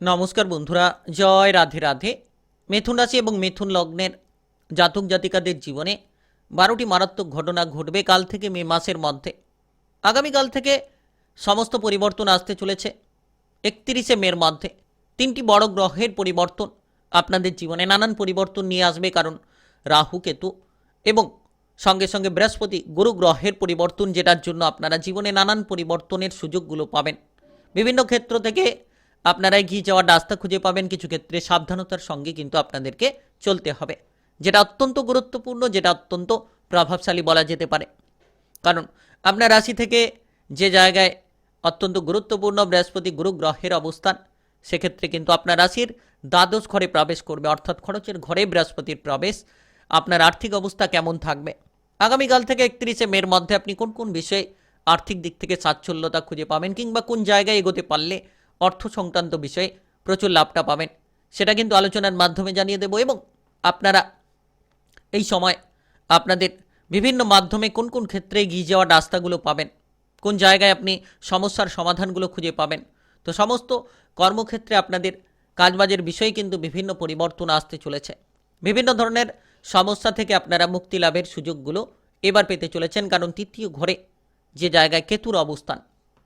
নমস্কার বন্ধুরা, জয় রাধে রাধে। মিথুন রাশি এবং মিথুন লগ্নের জাতক জাতিকাদের জীবনে বারোটি মারাত্মক ঘটনা ঘটবে কাল থেকে মে মাসের মধ্যে। আগামীকাল থেকে সমস্ত পরিবর্তন আসতে চলেছে। একত্রিশে মের মধ্যে তিনটি বড় গ্রহের পরিবর্তন আপনাদের জীবনে নানান পরিবর্তন নিয়ে আসবে, কারণ রাহু, কেতু এবং সঙ্গে সঙ্গে বৃহস্পতি গুরু গ্রহের পরিবর্তন, যেটার জন্য আপনারা জীবনে নানান পরিবর্তনের সুযোগগুলো পাবেন। বিভিন্ন ক্ষেত্র থেকে আপনারা এগিয়ে যাওয়ার রাস্তা খুঁজে পাবেন কিছু ক্ষেত্রে সাবধানতার সঙ্গে কিন্তু আপনাদেরকে চলতে হবে। যেটা অত্যন্ত গুরুত্বপূর্ণ, যেটা অত্যন্ত প্রভাবশালী বলা যেতে পারে। কারণ আপনার রাশি থেকে যে জায়গায় অত্যন্ত গুরুত্বপূর্ণ বৃহস্পতি গুরু গ্রহের অবস্থান, সেক্ষেত্রে কিন্তু আপনার রাশির দ্বাদশ ঘরে প্রবেশ করবে, অর্থাৎ খরচের ঘরে বৃহস্পতির প্রবেশ। আপনার আর্থিক অবস্থা কেমন থাকবে? আগামীকাল থেকে একত্রিশে মের মধ্যে আপনি কোন কোন বিষয়ে আর্থিক দিক থেকে সাচ্ছল্যতা খুঁজে পাবেন কিংবা কোন জায়গায় এগোতে পারলে অর্থ সংক্রান্ত বিষয়ে প্রচুর লাভটা পাবেন। সেটা কিন্তু আলোচনার মাধ্যমে জানিয়ে দেব এবং আপনারা এই সময় আপনাদের বিভিন্ন মাধ্যমে কোন কোন ক্ষেত্রে এগিয়ে যাওয়ার রাস্তাগুলো পাবেন, কোন জায়গায় আপনি সমস্যার সমাধানগুলো খুঁজে পাবেন। তো সমস্ত কর্মক্ষেত্রে আপনাদের কাজবাজের বিষয়ে কিন্তু বিভিন্ন পরিবর্তন আসতে চলেছে। বিভিন্ন ধরনের সমস্যা থেকে আপনারা মুক্তি লাভের সুযোগগুলো এবার পেতে চলেছেন, কারণ তৃতীয় ঘরে যে জায়গায় কেতুর অবস্থান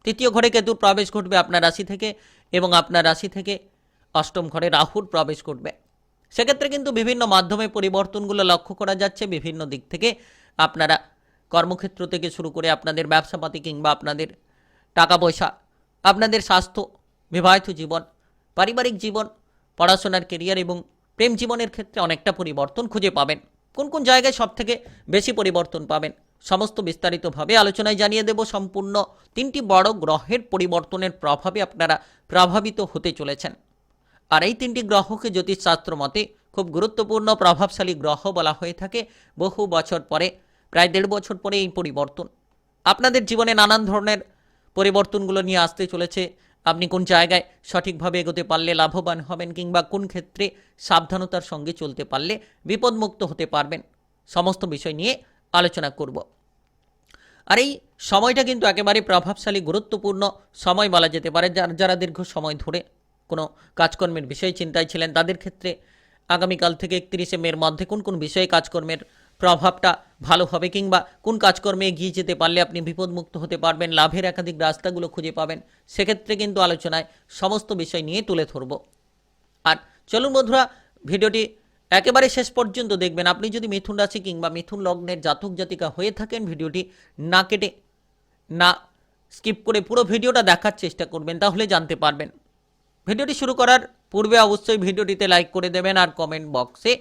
তৃতীয় ঘরে কেতুর প্রবেশ ঘটবে আপনার রাশি থেকে এবং আপনার রাশি থেকে অষ্টম ঘরে রাহুর প্রবেশ ঘটবে। সেক্ষেত্রে কিন্তু বিভিন্ন মাধ্যমে পরিবর্তনগুলো লক্ষ্য করা যাচ্ছে। বিভিন্ন দিক থেকে আপনারা কর্মক্ষেত্র থেকে শুরু করে আপনাদের ব্যবসাপাতি কিংবা আপনাদের টাকা পয়সা আপনাদের স্বাস্থ্য, বিবাহিত জীবন, পারিবারিক জীবন, পড়াশোনার কেরিয়ার এবং প্রেম জীবনের ক্ষেত্রে অনেকটা পরিবর্তন খুঁজে পাবেন। কোন কোন জায়গায় সবথেকে বেশি পরিবর্তন পাবেন? সমস্ত বিস্তারিতভাবে আলোচনায় জানিয়ে দেব। সম্পূর্ণ তিনটি বড় গ্রহের পরিবর্তনের প্রভাবে আপনারা প্রভাবিত হতে চলেছেন। আর এই তিনটি গ্রহকে জ্যোতিষশাস্ত্র মতে খুব গুরুত্বপূর্ণ, প্রভাবশালী গ্রহ বলা হয়ে থাকে। বহু বছর পরে, প্রায় দেড় বছর পরে এই পরিবর্তন। আপনাদের জীবনে নানান ধরনের পরিবর্তনগুলো নিয়ে আসতে চলেছে। আপনি কোন জায়গায় সঠিকভাবে এগোতে পারলে লাভবান হবেন কিংবা কোন ক্ষেত্রে সাবধানতার সঙ্গে চলতে পারলে বিপদমুক্ত হতে পারবেন, সমস্ত বিষয় নিয়ে আলোচনা করব। আর এই সময়টা কিন্তু একেবারে প্রভাবশালী, গুরুত্বপূর্ণ সময় বলা যেতে পারে। যার, যারা দীর্ঘ সময় ধরে কোনো কাজকর্মের বিষয় চিন্তায় ছিলেন, তাদের ক্ষেত্রে আগামীকাল থেকে একত্রিশে মের মধ্যে কোন কোন বিষয়ে কাজকর্মের প্রভাবটা ভালো হবে কিংবা কোন কাজকর্মে এগিয়ে যেতে পারলে আপনি বিপদমুক্ত হতে পারবেন, লাভের একাধিক রাস্তাগুলো খুঁজে পাবেন, সেক্ষেত্রে কিন্তু আলোচনায় সমস্ত বিষয় নিয়ে তুলে ধরব। আর চলুন বন্ধুরা, ভিডিওটি একেবারে শেষ পর্যন্ত দেখবেন আপনি যদি মিথুন রাশি কিংবা মিথুন লগ্নের জাতক জাতিকা হয়ে থাকেন ভিডিওটি না কেটে, না স্কিপ করে পুরো ভিডিওটা দেখার চেষ্টা করবেন, তাহলে জানতে পারবেন। ভিডিওটি শুরু করার পূর্বে অবশ্যই ভিডিওটিতে লাইক করে দেবেন আর কমেন্ট বক্সে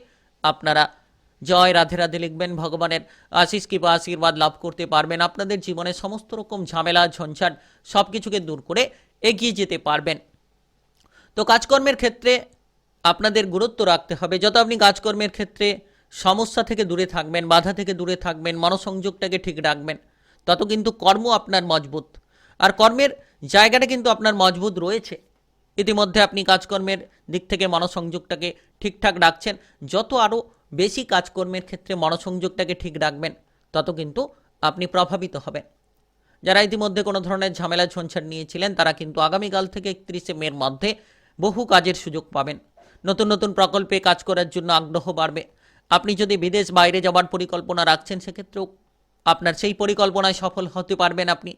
আপনারা জয় রাধে রাধে লিখবেন, ভগবানের আশিস কিংবা আশীর্বাদ লাভ করতে পারবেন, আপনাদের জীবনে সমস্ত রকম ঝামেলা, ঝঞ্ঝাট সব কিছুকে দূর করে এগিয়ে যেতে পারবেন। তো কাজকর্মের ক্ষেত্রে আপনাদের গুরুত্ব রাখতে হবে। যত আপনি কাজকর্মের ক্ষেত্রে সমস্যা থেকে দূরে থাকবেন, বাধা থেকে দূরে থাকবেন, মনসংযোগটাকে ঠিক রাখবেন, তত কিন্তু কর্ম আপনার মজবুত। আর কর্মের জায়গাটা কিন্তু আপনার মজবুত রয়েছে। ইতিমধ্যে আপনি কাজকর্মের দিক থেকে মনসংযোগটাকে ঠিকঠাক রাখছেন। যত আরও বেশি কাজকর্মের ক্ষেত্রে মনসংযোগটাকে ঠিক রাখবেন, তত কিন্তু আপনি প্রভাবিত হবেন। যারা ইতিমধ্যে কোনো ধরনের ঝামেলা, ঝঞ্ঝাট নিয়েছিলেন, তারা কিন্তু আগামীকাল থেকে একত্রিশে মের মধ্যে বহু কাজের সুযোগ পাবেন। নতুন নতুন প্রকল্পে কাজ করার জন্য আগ্রহ বাড়বে। আপনি যদি বিদেশ বাইরে যাওয়ার পরিকল্পনা রাখছেন, সেক্ষেত্রেও আপনার সেই পরিকল্পনায় সফল হতে পারবেন আপনি।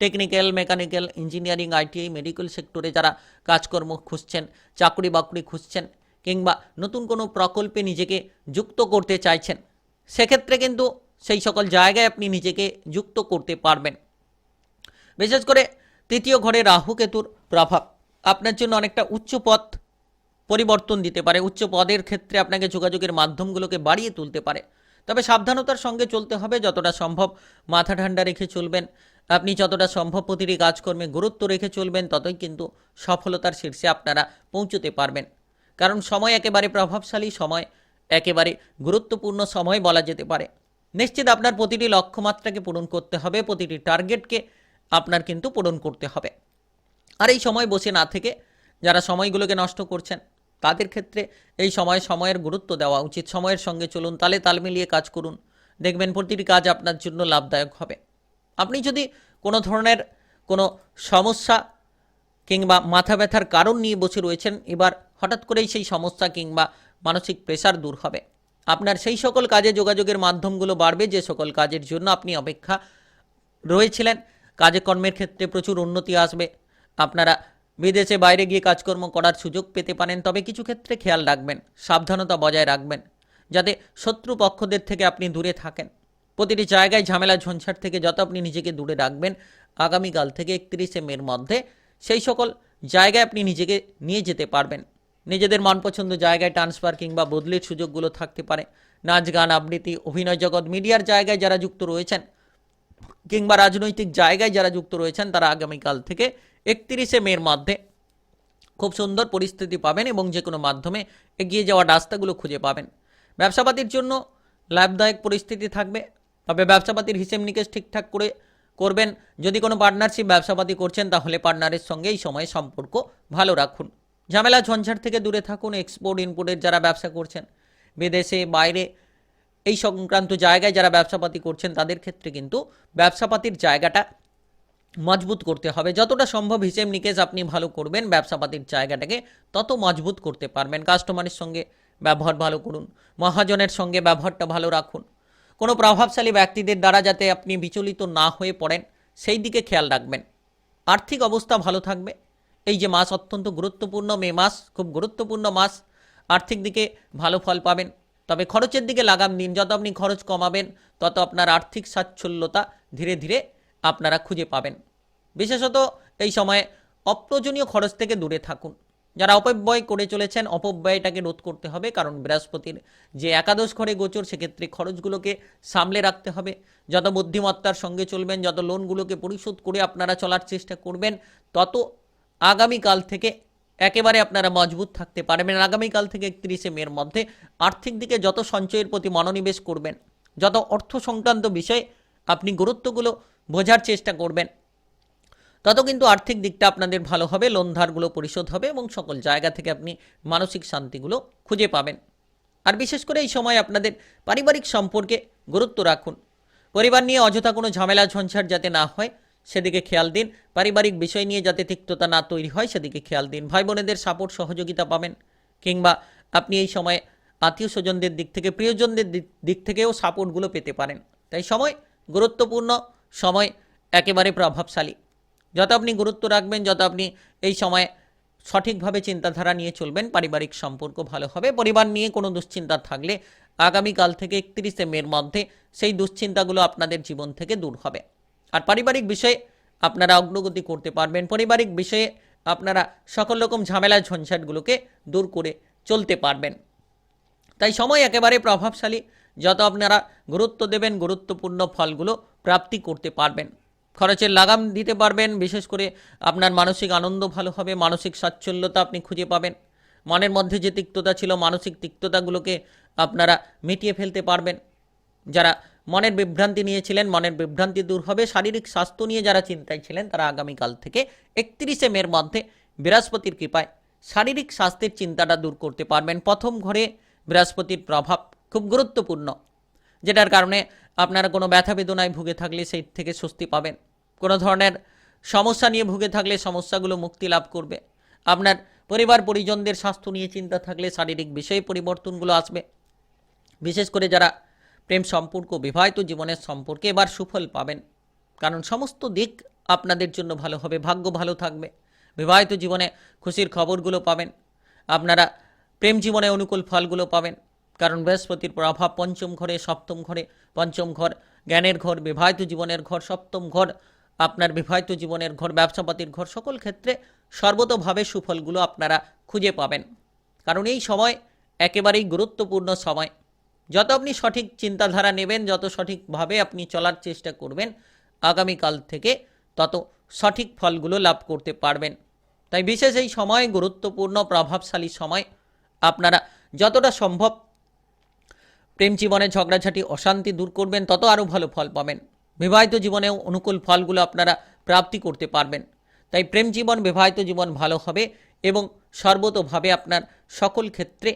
Technical, mechanical, engineering ITI medical সেক্টরে যারা কাজকর্ম খুঁজছেন, চাকরি বাকরি খুঁজছেন, কিংবা নতুন কোনো প্রকল্পে নিজেকে যুক্ত করতে চাইছেন, সেক্ষেত্রে কিন্তু সেই সকল জায়গায় আপনি নিজেকে যুক্ত করতে পারবেন। বিশেষ করে তৃতীয় ঘরে রাহু কেতুর প্রভাব। আপনার জন্য অনেকটা উচ্চ পথ পরিবর্তন দিতে পারে। উচ্চ পদের ক্ষেত্রে আপনাকে যোগাযোগের মাধ্যমগুলোকে বাড়িয়ে তুলতে পারে। তবে সাবধানতার সঙ্গে চলতে হবে, যতটা সম্ভব মাথা ঠান্ডা রেখে চলবেন। আপনি যতটা সম্ভব প্রতিটি কাজকর্মে গুরুত্ব রেখে চলবেন, ততই কিন্তু সফলতার শীর্ষে আপনারা পৌঁছতে পারবেন। কারণ সময় একেবারে প্রভাবশালী, সময় একেবারে গুরুত্বপূর্ণ সময় বলা যেতে পারে। নিশ্চিত আপনার প্রতিটি লক্ষ্যমাত্রাকে পূরণ করতে হবে, প্রতিটি টার্গেটকে আপনার কিন্তু পূরণ করতে হবে। আর এই সময় বসে না থেকে যারা সময়গুলোকে নষ্ট করছেন তাদের ক্ষেত্রে এই সময় সময়ের গুরুত্ব দেওয়া উচিত। সময়ের সঙ্গে চলুন, তালে তাল মিলিয়ে কাজ করুন। দেখবেন প্রতিটি কাজ আপনার জন্য লাভদায়ক হবে। আপনি যদি কোনো ধরনের কোনো সমস্যা কিংবা মাথা ব্যথার কারণ নিয়ে বসে রয়েছেন, এবার হঠাৎ করেই সেই সমস্যা কিংবা মানসিক প্রেশার দূর হবে। আপনার সেই সকল কাজে যোগাযোগের মাধ্যমগুলো বাড়বে, যে সকল কাজের জন্য আপনি অপেক্ষা রয়েছিলেন। কাজে কর্মের ক্ষেত্রে প্রচুর উন্নতি আসবে। আপনারা বিদেশে বাইরে গিয়ে কাজকর্ম করার সুযোগ পেতে পারেন, তবে কিছু ক্ষেত্রে খেয়াল রাখবেন, সাবধানতা বজায় রাখবেন, যাতে শত্রু পক্ষদের থেকে আপনি দূরে থাকেন। প্রতিটি জায়গায় ঝামেলা ঝঞ্ঝাট থেকে যত আপনি নিজেকে দূরে রাখবেন, আগামীকাল থেকে একত্রিশে মের মধ্যে সেই সকল জায়গায় আপনি নিজেকে নিয়ে যেতে পারবেন। নিজেদের মনপছন্দ জায়গায় ট্রান্সফার কিংবা বদলির সুযোগগুলো থাকতে পারে। নাচ, গান, আবৃত্তি, অভিনয় জগৎ, মিডিয়ার জায়গায় যারা যুক্ত রয়েছেন কিংবা রাজনৈতিক জায়গায় যারা যুক্ত রয়েছেন, তারা আগামীকাল থেকে একত্রিশে মের মধ্যে খুব সুন্দর পরিস্থিতি পাবেন এবং যে কোনো মাধ্যমে এগিয়ে যাওয়ার রাস্তাগুলো খুঁজে পাবেন। ব্যবসাপাতির জন্য লাভদায়ক পরিস্থিতি থাকবে, তবে ব্যবসাপাতির হিসেব নিকেশ ঠিকঠাক করে করবেন। যদি কোনো পার্টনারশিপ ব্যবসাপাতি করছেন, তাহলে পার্টনারের সঙ্গে এই সময় সম্পর্ক ভালো রাখুন। ঝামেলা ঝঞ্ঝাট থেকে দূরে থাকুন এক্সপোর্ট ইনপোর্টের যারা ব্যবসা করছেন, বিদেশে, বাইরে এই সংক্রান্ত জায়গায় যারা ব্যবসাপাতি করছেন, তাদের ক্ষেত্রে কিন্তু ব্যবসাপাতির জায়গাটা মজবুত করতে হবে। যতটা সম্ভব হিসেব নিকেশ আপনি ভালো করবেন, ব্যবসাপাতির জায়গাটাকে তত মজবুত করতে পারবেন। কাস্টমারের সঙ্গে ব্যবহার ভালো করুন, মহাজনের সঙ্গে ব্যবহারটা ভালো রাখুন। কোনো প্রভাবশালী ব্যক্তিদের দ্বারা যাতে আপনি বিচলিত না হয়ে পড়েন, সেই দিকে খেয়াল রাখবেন। আর্থিক অবস্থা ভালো থাকবে। এই যে মাস অত্যন্ত গুরুত্বপূর্ণ, মে মাস খুব গুরুত্বপূর্ণ মাস, আর্থিক দিকে ভালো ফল পাবেন। তবে খরচের দিকে লাগাম দিন। যত আপনি খরচ কমাবেন, তত আপনার আর্থিক সাচ্ছল্যতা ধীরে ধীরে আপনারা খুঁজে পাবেন। বিশেষত এই সময়ে অপ্রয়োজনীয় খরচ থেকে দূরে থাকুন। যারা অপব্যয় করে চলেছেন, অপব্যয়টাকে রোধ করতে হবে, কারণ বৃহস্পতির যে একাদশ ঘরে গোচর, সেক্ষেত্রে খরচগুলোকে সামলে রাখতে হবে। যত বুদ্ধিমত্তার সঙ্গে চলবেন, যত লোনগুলোকে পরিশোধ করে আপনারা চলার চেষ্টা করবেন, তত আগামীকাল থেকে একেবারে আপনারা মজবুত থাকতে পারবেন। আগামীকাল থেকে একত্রিশে মের মধ্যে আর্থিক দিকে যত সঞ্চয়ের প্রতি মনোনিবেশ করবেন, যত অর্থ সংক্রান্ত বিষয়ে আপনি গুরুত্বগুলো বোঝার চেষ্টা করবেন, তত কিন্তু আর্থিক দিকটা আপনাদের ভালো হবে লোন ধারগুলো পরিশোধ হবে এবং সকল জায়গা থেকে আপনি মানসিক শান্তিগুলো খুঁজে পাবেন। আর বিশেষ করে এই সময় আপনাদের পারিবারিক সম্পর্কে গুরুত্ব রাখুন। পরিবার নিয়ে অযথা কোনো ঝামেলা ঝঞ্ঝাট যাতে না হয় সেদিকে খেয়াল দিন। পারিবারিক বিষয় নিয়ে যাতে তিক্ততা না তৈরি হয়, সেদিকে খেয়াল দিন। ভাই বোনেদের সাপোর্ট সহযোগিতা পাবেন। কিংবা আপনি এই সময় আত্মীয় স্বজনদের দিক থেকে, প্রিয়জনদের দিক- থেকেও সাপোর্টগুলো পেতে পারেন। তাই সময় গুরুত্বপূর্ণ, সময় একেবারে প্রভাবশালী। যত আপনি গুরুত্ব রাখবেন, যত আপনি এই সময়ে সঠিকভাবে চিন্তাধারা নিয়ে চলবেন, পারিবারিক সম্পর্ক ভালো হবে। পরিবার নিয়ে কোনো দুশ্চিন্তা থাকলে আগামীকাল থেকে একত্রিশে মের মধ্যে সেই দুশ্চিন্তাগুলো আপনাদের জীবন থেকে দূর হবে। আর পারিবারিক বিষয়ে আপনারা অগ্রগতি করতে পারবেন। পারিবারিক বিষয়ে আপনারা সকল রকম ঝামেলা ঝঞ্ঝাটগুলোকে দূর করে চলতে পারবেন। তাই সময় একেবারে প্রভাবশালী। যত আপনারা গুরুত্ব দেবেন, গুরুত্বপূর্ণ ফলগুলো প্রাপ্তি করতে পারবেন। খরচের লাগাম দিতে পারবেন, বিশেষ করে আপনার মানসিক আনন্দ ভালো হবে, মানসিক সাচ্ছল্যতা আপনি খুঁজে পাবেন। মনের মধ্যে যে তিক্ততা ছিল, মানসিক তিক্ততাগুলোকে আপনারা মিটিয়ে ফেলতে পারবেন। যারা মনের বিভ্রান্তি নিয়েছিলেন, মনের বিভ্রান্তি দূর হবে। শারীরিক স্বাস্থ্য নিয়ে যারা চিন্তায় ছিলেন, তারা আগামীকাল থেকে একত্রিশে মের মধ্যে বৃহস্পতির কৃপায় শারীরিক স্বাস্থ্যের চিন্তাটা দূর করতে পারবেন। প্রথম ঘরে বৃহস্পতির প্রভাব খুব গুরুত্বপূর্ণ, যেটার কারণে আপনারা কোনো ব্যথা বেদনায় ভুগে থাকলে সেই থেকে স্বস্তি পাবেন। কোনো ধরনের সমস্যা নিয়ে ভুগে থাকলে সমস্যাগুলো মুক্তি লাভ করবে। আপনার পরিবার, পরিজনদের স্বাস্থ্য নিয়ে চিন্তা থাকলে শারীরিক বিষয়ে পরিবর্তনগুলো আসবে। বিশেষ করে যারা প্রেম সম্পর্ক, বিবাহিত জীবনের সম্পর্কে এবার সুফল পাবেন। কারণ সমস্ত দিক আপনাদের জন্য ভালো হবে, ভাগ্য ভালো থাকবে। বিবাহিত জীবনে খুশির খবরগুলো পাবেন। আপনারা প্রেম জীবনে অনুকূল ফলগুলো পাবেন। কারণ বৃহস্পতির প্রভাব পঞ্চম ঘরে, সপ্তম ঘরে, পঞ্চম ঘর, জ্ঞানের ঘর, বিবাহিত জীবনের ঘর, সপ্তম ঘর, আপনার বিবাহিত জীবনের ঘর, ব্যবসাপাতির ঘর, সকল ক্ষেত্রে সর্বতোভাবে সুফলগুলো আপনারা খুঁজে পাবেন। কারণ এই সময় একেবারেই গুরুত্বপূর্ণ সময়। যত আপনি সঠিক চিন্তাধারা নেবেন, যত সঠিকভাবে আপনি চলার চেষ্টা করবেন, আগামীকাল থেকে তত সঠিক ফলগুলো লাভ করতে পারবেন। তাই বিশেষ এই সময়, গুরুত্বপূর্ণ, প্রভাবশালী সময় আপনারা যতটা সম্ভব প্রেম জীবনে ঝগড়াঝাটি, অশান্তি দূর করবেন, তত আরও ভালো ফল পাবেন। বিবাহিত জীবনেও অনুকূল ফলগুলো আপনারা প্রাপ্তি করতে পারবেন। তাই প্রেম জীবন, বিবাহিত জীবন ভালো হবে এবং সর্বতোভাবে আপনার সকল ক্ষেত্রে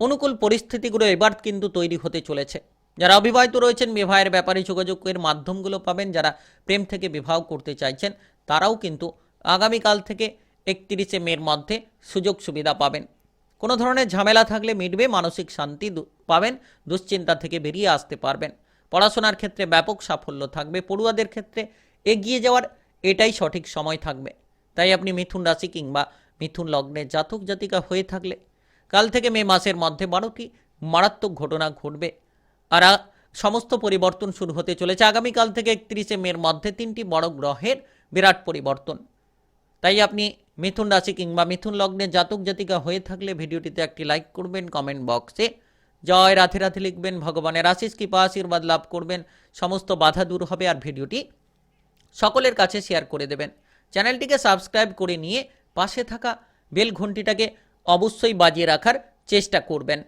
অনুকূল পরিস্থিতিগুলো এবার কিন্তু তৈরি হতে চলেছে। যারা অবিবাহিত রয়েছেন বিবাহের ব্যাপারে যোগাযোগের মাধ্যমগুলো পাবেন। যারা প্রেম থেকে বিবাহ করতে চাইছেন, তারাও কিন্তু আগামীকাল থেকে একত্রিশে মের মধ্যে সুযোগ সুবিধা পাবেন। কোনো ধরনের ঝামেলা থাকলে মিটবে, মানসিক শান্তি পাবেন, দুশ্চিন্তা থেকে বেরিয়ে আসতে পারবেন। পড়াশোনার ক্ষেত্রে ব্যাপক সাফল্য থাকবে, পড়ুয়াদের ক্ষেত্রে এগিয়ে যাওয়ার এটাই সঠিক সময় থাকবে। তাই আপনি মিথুন রাশি কিংবা মিথুন লগ্নের জাতক জাতিকা হয়ে থাকলে কাল থেকে মে মাসের মধ্যে বারোটি মারাত্মক ঘটনা ঘটবে। আর সমস্ত পরিবর্তন শুরু হতে চলেছে। আগামীকাল থেকে একত্রিশে মের মধ্যে তিনটি বড় গ্রহের বিরাট পরিবর্তন। তাই আপনি মিথুন রাশি কিংবা মিথুন লগ্নে জাতক জাতিকা হয়ে থাকলে ভিডিওটিতে একটি লাইক করবেন, কমেন্ট বক্সে। জয় রাধে রাধে লিখবেন, ভগবানের আশিস, কৃপা, আশীর্বাদ লাভ করবেন। সমস্ত বাধা দূর হবে আর ভিডিওটি সকলের কাছে শেয়ার করে দেবেন। চ্যানেলটিকে সাবস্ক্রাইব করে নিয়ে পাশে থাকা বেল ঘন্টিটাকে অবশ্যই বাজিয়ে রাখার চেষ্টা করবেন।